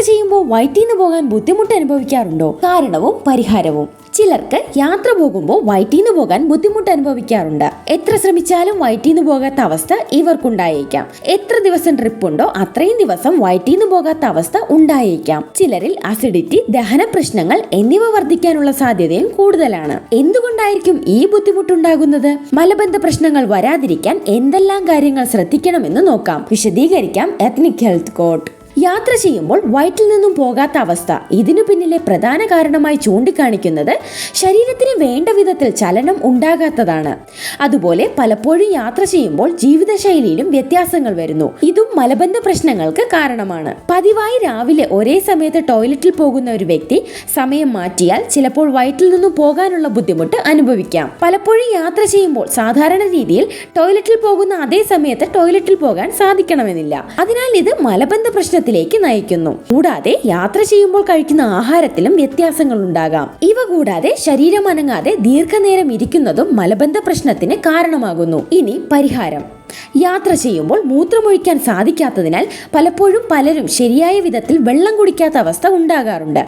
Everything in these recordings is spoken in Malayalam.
ചെയ്യുമ്പോൾ വയറ്റിൽ നിന്ന് പോകാൻ ബുദ്ധിമുട്ട് അനുഭവിക്കാറുണ്ടോ? കാരണവും പരിഹാരവും. ചിലർക്ക് യാത്ര പോകുമ്പോൾ വയറ്റിന്ന് പോകാൻ ബുദ്ധിമുട്ട് അനുഭവിക്കാറുണ്ട്. എത്ര ശ്രമിച്ചാലും വയറ്റിന്ന് പോകാത്ത അവസ്ഥ ഇവർക്കുണ്ടായേക്കാം. എത്ര ദിവസം ട്രിപ്പ് ഉണ്ടോ അത്രയും ദിവസം വയറ്റിന്ന് പോകാത്ത അവസ്ഥ ഉണ്ടായേക്കാം. ചിലരിൽ അസിഡിറ്റി ദഹന പ്രശ്നങ്ങൾ എന്നിവ വർദ്ധിക്കാനുള്ള സാധ്യതയും കൂടുതലാണ്. എന്തുകൊണ്ടായിരിക്കും ഈ ബുദ്ധിമുട്ടുണ്ടാകുന്നത്? മലബന്ധ പ്രശ്നങ്ങൾ വരാതിരിക്കാൻ എന്തെല്ലാം കാര്യങ്ങൾ ശ്രദ്ധിക്കണമെന്ന് നോക്കാം. വിശദീകരിക്കാം എത്നിക് ഹെൽത്ത് കോട്ട് യാത്ര ചെയ്യുമ്പോൾ വയറ്റിൽ നിന്നും പോകാത്ത അവസ്ഥ. ഇതിനു പിന്നിലെ പ്രധാന കാരണമായി ചൂണ്ടിക്കാണിക്കുന്നത് ശരീരത്തിന് വേണ്ട വിധത്തിൽ ചലനം ഉണ്ടാകാത്തതാണ്. അതുപോലെ പലപ്പോഴും യാത്ര ചെയ്യുമ്പോൾ ജീവിതശൈലിയിലും വ്യത്യാസങ്ങൾ വരുന്നു. ഇതും മലബന്ധ പ്രശ്നങ്ങൾക്ക് കാരണമാണ്. പതിവായി രാവിലെ ഒരേ സമയത്ത് ടോയ്ലറ്റിൽ പോകുന്ന ഒരു വ്യക്തി സമയം മാറ്റിയാൽ ചിലപ്പോൾ വയറ്റിൽ നിന്നും പോകാനുള്ള ബുദ്ധിമുട്ട് അനുഭവിക്കാം. പലപ്പോഴും യാത്ര ചെയ്യുമ്പോൾ സാധാരണ രീതിയിൽ ടോയ്ലറ്റിൽ പോകുന്ന അതേ സമയത്ത് ടോയ്ലറ്റിൽ പോകാൻ സാധിക്കണമെന്നില്ല. അതിനാൽ ഇത് മലബന്ധ പ്രശ്നത്തിലേക്ക് നയിക്കുന്നു. കൂടാതെ യാത്ര ചെയ്യുമ്പോൾ കഴിക്കുന്ന ആഹാരത്തിലും വ്യത്യാസങ്ങൾ ഉണ്ടാകാം. ഇവ കൂടാതെ ശരീരം അനങ്ങാതെ ദീർഘനേരം ഇരിക്കുന്നതും മലബന്ധ പ്രശ്നത്തിന് കാരണമാകുന്നു. ഇനി പരിഹാരം. യാത്ര ചെയ്യുമ്പോൾ മൂത്രമൊഴിക്കാൻ സാധിക്കാത്തതിനാൽ പലപ്പോഴും പലരും ശരിയായ വിധത്തിൽ വെള്ളം കുടിക്കാത്ത അവസ്ഥ ഉണ്ടാകാറുണ്ട്.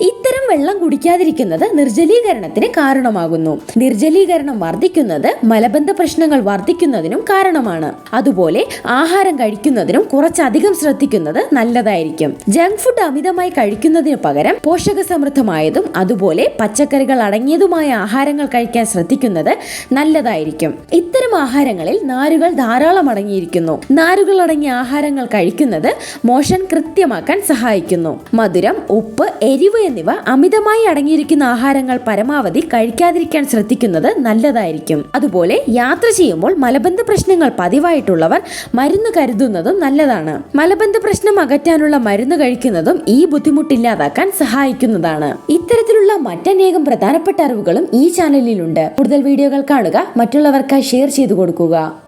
ഇത്തരം വെള്ളം കുടിക്കാതിരിക്കുന്നത് നിർജലീകരണത്തിന് കാരണമാകുന്നു. നിർജലീകരണം വർദ്ധിക്കുന്നത് മലബന്ധ പ്രശ്നങ്ങൾ വർദ്ധിക്കുന്നതിനും കാരണമാണ്. അതുപോലെ ആഹാരം കഴിക്കുന്നതിനും കുറച്ചധികം ശ്രദ്ധിക്കുന്നത് നല്ലതായിരിക്കും. ജങ്ക് ഫുഡ് അമിതമായി കഴിക്കുന്നതിന് പകരം പോഷക സമൃദ്ധമായതും അതുപോലെ പച്ചക്കറികൾ അടങ്ങിയതുമായ ആഹാരങ്ങൾ കഴിക്കാൻ ശ്രദ്ധിക്കുന്നത് നല്ലതായിരിക്കും. ഇത്തരം ആഹാരങ്ങളിൽ നാരുകൾ ധാരാളം അടങ്ങിയിരിക്കുന്നു. നാരുകൾ അടങ്ങിയ ആഹാരങ്ങൾ കഴിക്കുന്നത് മോഷൻ കൃത്യമാക്കാൻ സഹായിക്കുന്നു. മധുരം ഉപ്പ് എരിവ് എന്നിവ അമിതമായി അടങ്ങിയിരിക്കുന്ന ആഹാരങ്ങൾ പരമാവധി കഴിക്കാതിരിക്കാൻ ശ്രദ്ധിക്കുന്നത് നല്ലതായിരിക്കും. അതുപോലെ യാത്ര ചെയ്യുമ്പോൾ മലബന്ധ പ്രശ്നങ്ങൾ പതിവായിട്ടുള്ളവർ മരുന്ന് കരുതുന്നതും നല്ലതാണ്. മലബന്ധ പ്രശ്നം അകറ്റാനുള്ള മരുന്ന് കഴിക്കുന്നതും ഈ ബുദ്ധിമുട്ടില്ലാതാക്കാൻ സഹായിക്കുന്നതാണ്. ഇത്തരത്തിലുള്ള മറ്റനേകം പ്രധാനപ്പെട്ട അറിവുകളും ഈ ചാനലിലുണ്ട്. കൂടുതൽ വീഡിയോകൾ കാണുക മറ്റുള്ളവർക്കായി ഷെയർ ചെയ്തു കൊടുക്കുക.